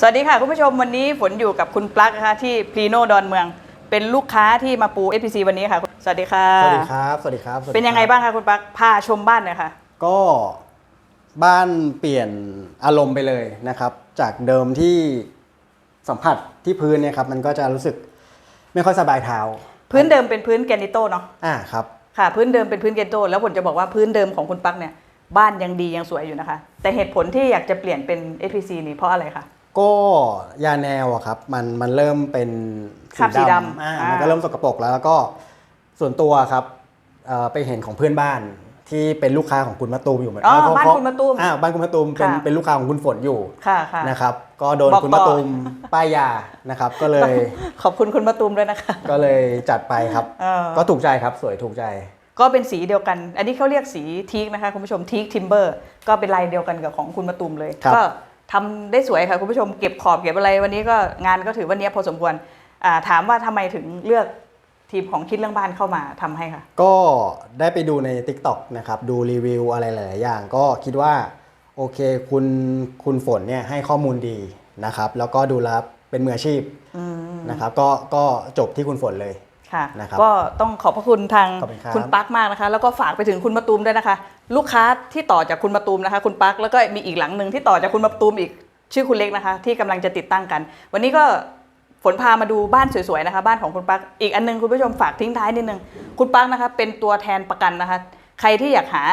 สวัสดีค่ะ คุณผู้ชมวันนี้ฝนอยู่กับคุณปลั๊กนะคะที่พลีโนดอนเมือง เป็นลูกค้าที่มาปู FPC วันนี้ค่ะ สวัสดีค่ะ สวัสดีครับ สวัสดีครับสวัสดีเป็นยังไงครับบ้างคะคุณปลั๊กพาชมบ้านหน่อยค่ะ ก็บ้านเปลี่ยนอารมณ์ไปเลยนะครับ จากเดิมที่สัมผัสที่พื้นเนี่ยครับ มันก็จะรู้สึกไม่ค่อยสบายเท้าพื้นเดิมเป็นพื้นแกรนิโตเนาะอ่าครับค่ะ พื้นเดิมเป็นพื้นแกรนิโตแล้วผมจะบอกว่าพื้นเดิมของคุณปลั๊กเนี่ยบ้านยังดียังสวยอยู่นะคะ แต่เหตุผลที่อยากจะเปลี่ยนเป็น FPC นี่เพราะอะไรคะ ก็ยาแนวอะครับมันมันเริ่มเป็นคราบสีดำอ่าอ่ามั มันก็เริ่มสกปรกแล้วแล้วก็ส่วนตัวครับเอ่อไปเห็นของเพื่อนบ้านที่เป็นลูกค้าของคุณมะตูมอยู่เหมือนอ๋อเขบ้านเขคุณมะตูมอ่าบ้านคุณมะตูมเป็นค่ะ เป็นลูกค้าของคุณฝนอยู่ค่ะค่ะ นะครับ ก็โดนบอกคุณต่มะอตูมป้ายยานะครับ ก็เลยขอบคุณคุณมะตูมด้วยนะคะก็เลยจัดไปครับ เออก็ถูกใจครับสวยถูกใจ ก็เป็นสีเดียวกัน อันนี้เขาเรียกสีทีกนะคะคุณผู้ชมทีกทิมเบอร์ก็เป็นลายเดียวกันกับของคุณมาตูมเลย ครับ ก็ ทำได้สวยค่ะคุณผู้ชมเก็บขอบเก็บอะไรวันนี้ก็งานก็ถือว่าเนี้พอสมควรถามว่าทำไมถึงเลือกทีมของคิดเรื่องบ้านเข้ามาทำให้ค่ะ ก็ได้ไปดูใน TikTok นะครับดูรีวิวอะไรหลาย ๆ อย่าง ก็คิดว่าโอเคคุณคุณฝนเนี่ยให้ข้อมูลดีนะครับ แล้วก็ดูแลเป็นมืออาชีพนะครับก็ก็จบที่คุณฝนเลย ค่ะนะครับก็ต้องขอบพระคุณทางขอบคุณครับคุณปักมากนะคะ แล้วก็ฝากไปถึงคุณมาตูมด้วยนะคะ ลูกค้าที่ต่อจากคุณมาตูมนะคะ คุณปักแล้วก็มีอีกหลังหนึ่งที่ต่อจากคุณมาตูมอีกชื่อคุณเล็กนะคะ ที่กำลังจะติดตั้งกัน วันนี้ก็ฝนพามาดูบ้านสวยๆนะคะ บ้านของคุณปักอีกอันหนึงคุณผู้ชมฝากทิ้งท้ายนิดนึงคุณปักนะคะ เป็นตัวแทนประกันนะคะ ใครที่อยากหา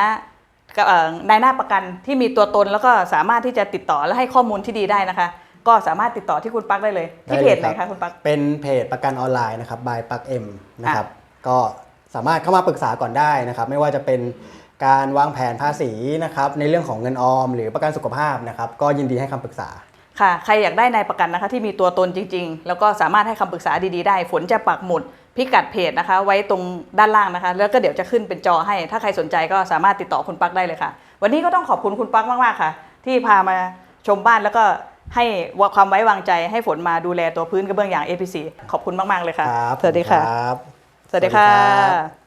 เอ่อนายหน้าประกันที่มีตัวตนแล้วก็สามารถที่จะติดต่อและให้ข้อมูลที่ดีได้นะคะ ก็สามารถติดต่อที่คุณปักได้เลย ที่เพจไหนด้ลยคะคุณปักเป็นเพจประกันออนไลน์นะครับ by ปักเอ็มนะครับก็สามารถเข้ามาปรึกษาก่อนได้นะครับ ไม่ว่าจะเป็นการวางแผนภาษีนะครับในเรื่องของเงินออม หรือประกันสุขภาพนะครับ ก็ยินดีให้คำปรึกษาค่ะ ใครอยากได้นายประกันนะคะที่มีตัวตนจริง ๆ แล้วก็สามารถให้คำปรึกษาดีๆได้ ฝนจะปักหมุดพิกัดเพจนะคะ ไว้ตรงด้านล่างนะคะ แล้วก็เดี๋ยวจะขึ้นเป็นจอให้ ถ้าใครสนใจก็สามารถติดต่อคุณปักได้เลยค่ะ วันนี้ก็ต้องขอบคุณคุณปักมากๆค่ะ ที่พามาชมบ้านแล้วก็ ให้ความไว้วางใจให้ฝนมาดูแลตัวพื้นกระเบื้องอย่าง APC ขอบคุณมาก ๆ เลยค่ะครับสวัสดีค่ะรับสวัสดีค่ะ สวัสดีครับ